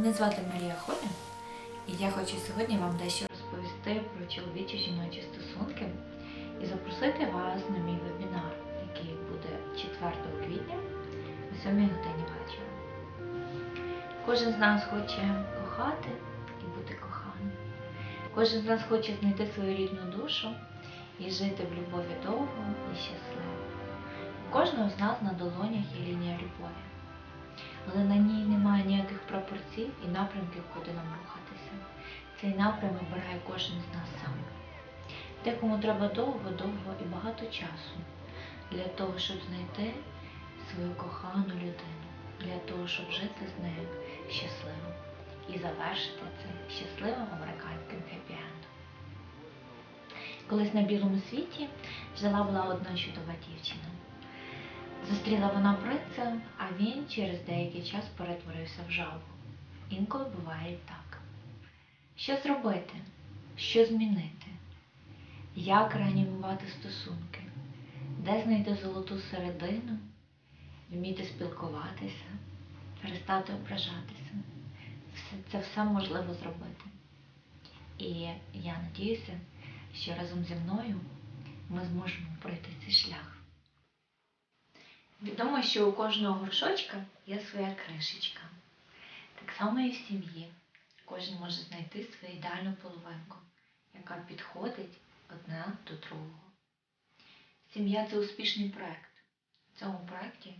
Мене звати Марія Ходин, і я хочу сьогодні вам дещо розповісти про чоловічі жіночі стосунки і запросити вас на мій вебінар, який буде 4 квітня о 7 годині вечора. Кожен з нас хоче кохати і бути коханим. Кожен з нас хоче знайти свою рідну душу і жити в любові довго і щасливо. У кожного з нас на долонях є лінія любові але на ній немає ніяких пропорцій і напрямків, куди нам рухатися. Цей напрям обирає кожен з нас сам. Декому треба довго-довго і багато часу для того, щоб знайти свою кохану людину, для того, щоб жити з нею щасливо і завершити це щасливим американським хеппі-ендом. Колись на білому світі жила була одна чудова дівчина. Зустріла вона принца, а він через деякий час перетворився в жабу. Інколи буває так. Що зробити? Що змінити? Як реанімувати стосунки? Де знайти золоту середину? Вміти спілкуватися, перестати ображатися. Це все можливо зробити. І я надіюся, що разом зі мною ми зможемо пройти цей шлях. Відомо, що у кожного горшочка є своя кришечка. Так само і в сім'ї. Кожен може знайти свою ідеальну половинку, яка підходить одна до другого. Сім'я це успішний проект. В цьому проєкті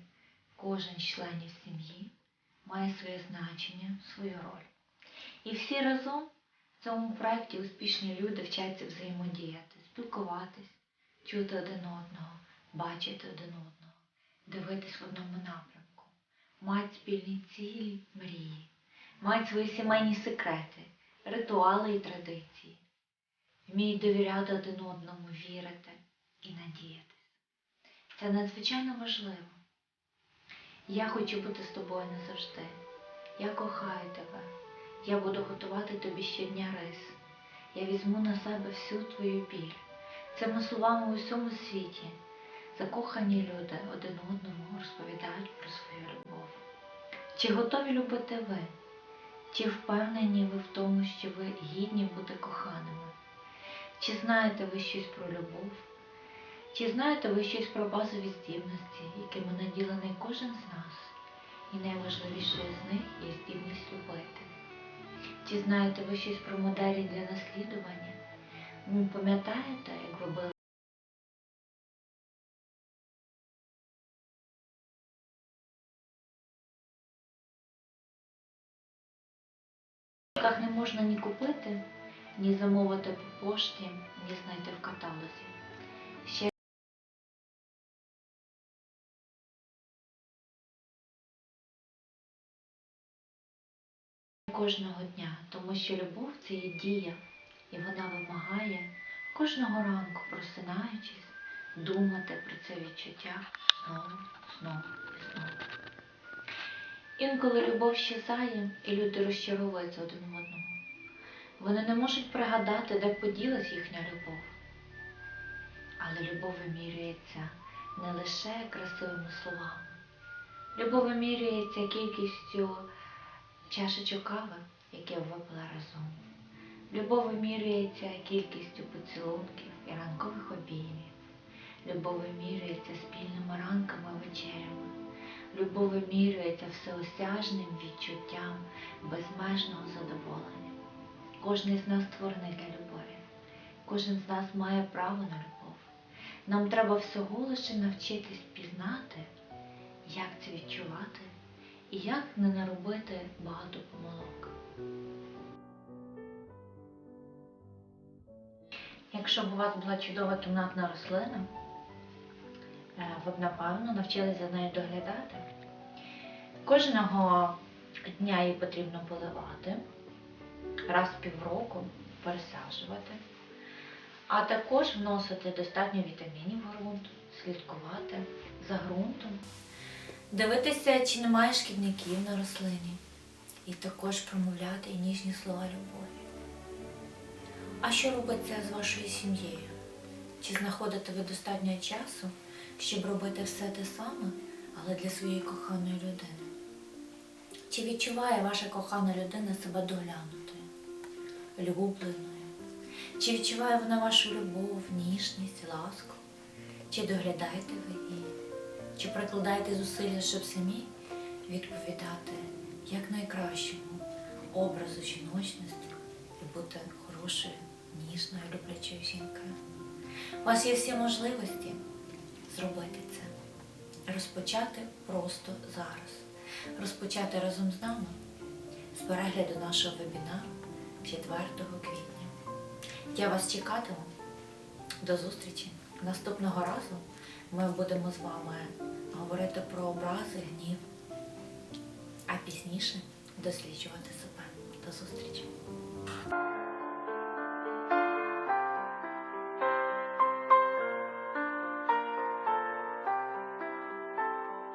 кожен з членів сім'ї має своє значення, свою роль. І всі разом в цьому проєкті успішні люди вчаться взаємодіяти, спілкуватись, чути один одного, бачити один одного дивитись в одному напрямку, мають спільні цілі, мрії, мають свої сімейні секрети, ритуали і традиції, вміють довіряти один одному, вірити і надіятись. Це надзвичайно важливо. Я хочу бути з тобою назавжди. Я кохаю тебе. Я буду готувати тобі щодня рис. Я візьму на себе всю твою біль. Цими словами у всьому світі. Закохані люди один одному розповідають про свою любов. Чи готові любити ви? Чи впевнені ви в тому, що ви гідні бути коханими? Чи знаєте ви щось про любов? Чи знаєте ви щось про базові здібності, якими наділений кожен з нас? І найважливішою з них є здібність любити? Чи знаєте ви щось про моделі для наслідування? Ви пам'ятаєте, як ви були не можна ні купити, ні замовити по пошті, ні знайти в каталозі. Ще кожного дня, тому що любов це є дія, і вона вимагає кожного ранку, просинаючись, думати про це відчуття знову, знову і знову. Інколи любов щезає, і люди розчаровуються один в одному. Вони не можуть пригадати, де поділась їхня любов. Але любов вимірюється не лише красивими словами. Любов вимірюється кількістю чашечок кави, які випила разом. Любов вимірюється кількістю поцілунків і ранкових обіймів. Любов вимірюється спільними ранками вечерями. Любов вимірюється всеосяжним відчуттям безмежного задоволення. Кожен з нас створений для любові. Кожен з нас має право на любов. Нам треба всього лише навчитись пізнати, як це відчувати і як не наробити багато помилок. Якщо б у вас була чудова кімнатна рослина, напевно, навчилися за нею доглядати. Кожного дня її потрібно поливати, раз в півроку пересаджувати, а також вносити достатньо вітамінів в ґрунт, слідкувати за ґрунтом, дивитися, чи немає шкідників на рослині, і також промовляти ніжні слова любові. А що робиться з вашою сім'єю? Чи знаходите ви достатньо часу? Щоб робити все те саме, але для своєї коханої людини. Чи відчуває ваша кохана людина себе доглянутою, любленою? Чи відчуває вона вашу любов, ніжність, ласку? Чи доглядаєте ви її? Чи прикладаєте зусилля, щоб самі відповідати як найкращому образу жіночності і бути хорошою, ніжною, люблячою жінкою? У вас є всі можливості зробити це. Розпочати просто зараз. Розпочати разом з нами з перегляду нашого вебінару 4 квітня. Я вас чекатиму. До зустрічі. Наступного разу ми будемо з вами говорити про образи, гнів, а пізніше досліджувати себе. До зустрічі.